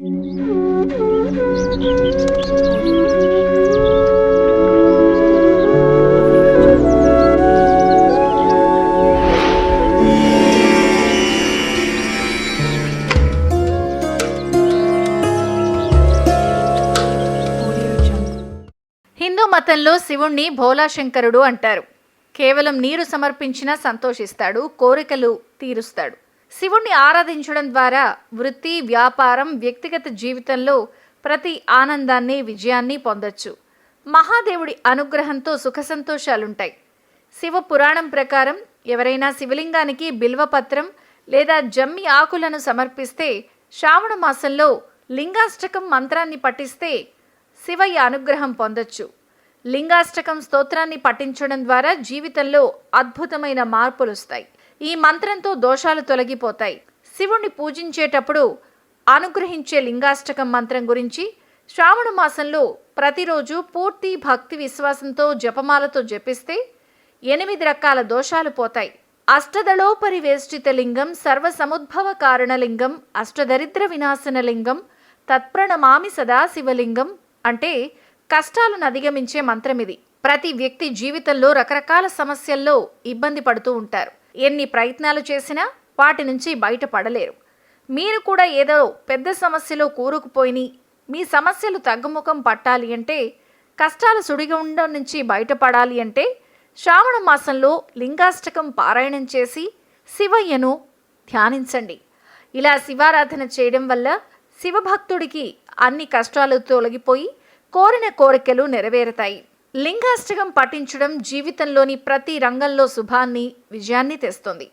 హిందూ మతంలో శివుణ్ణి భోలాశంకరుడు అంటారు. కేవలం నీరు సమర్పించినా సంతోషిస్తాడు కోరికలు తీరుస్తాడు. శివుణ్ణి ఆరాధించడం ద్వారా వృత్తి వ్యాపారం వ్యక్తిగత జీవితంలో ప్రతి ఆనందాన్ని విజయాన్ని పొందొచ్చు. మహాదేవుడి అనుగ్రహంతో సుఖ సంతోషాలుంటాయి. శివ పురాణం ప్రకారం ఎవరైనా శివలింగానికి బిల్వపత్రం లేదా జమ్మి ఆకులను సమర్పిస్తే శ్రావణ మాసంలో లింగాష్టకం మంత్రాన్ని పఠిస్తే శివయ్య అనుగ్రహం పొందొచ్చు. లింగాష్టకం స్తోత్రాన్ని పఠించడం ద్వారా జీవితంలో అద్భుతమైన మార్పులు వస్తాయి ఈ మంత్రంతో దోషాలు తొలగిపోతాయి. శివుణ్ణి పూజించేటప్పుడు అనుగ్రహించే లింగాష్టకం మంత్రం గురించి శ్రావణ మాసంలో ప్రతిరోజు పూర్తి భక్తి విశ్వాసంతో జపమాలతో జపిస్తే ఎనిమిది రకాల దోషాలు పోతాయి. అష్టదళోపరి వేష్టిత లింగం సర్వసముద్భవ కారణలింగం అష్టదరిద్ర వినాశన లింగం తత్ప్రణమామి సదాశివలింగం అంటే కష్టాలను అధిగమించే మంత్రం ఇది ప్రతి వ్యక్తి జీవితంలో రకరకాల సమస్యల్లో ఇబ్బంది పడుతూ ఉంటారు. ఎన్ని ప్రయత్నాలు చేసినా వాటి నుంచి బయటపడలేరు. మీరు కూడా ఏదో పెద్ద సమస్యలో కూరుకుపోయి మీ సమస్యలు తగ్గుముఖం పట్టాలి అంటే కష్టాలు సుడిగుండం నుంచి బయటపడాలి అంటే శ్రావణ మాసంలో లింగాష్టకం పారాయణం చేసి శివయ్యను ధ్యానించండి. ఇలా శివారాధన చేయడం వల్ల శివభక్తుడికి అన్ని కష్టాలు తొలగిపోయి కోరిన కోరికలు నెరవేరుతాయి. లింగాష్టకం పఠించడం జీవితంలోని ప్రతి రంగంలో శుభాన్ని విజయాన్ని తెస్తుంది.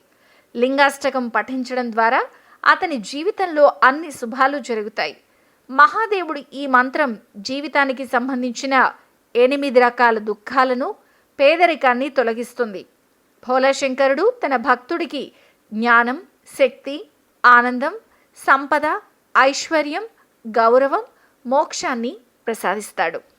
లింగాష్టకం పఠించడం ద్వారా అతని జీవితంలో అన్ని శుభాలు జరుగుతాయి. మహాదేవుడు ఈ మంత్రం జీవితానికి సంబంధించిన ఎనిమిది రకాల దుఃఖాలను పేదరికాన్ని తొలగిస్తుంది. భోలాశంకరుడు తన భక్తుడికి జ్ఞానం శక్తి ఆనందం సంపద ఐశ్వర్యం గౌరవం మోక్షాన్ని ప్రసాదిస్తాడు.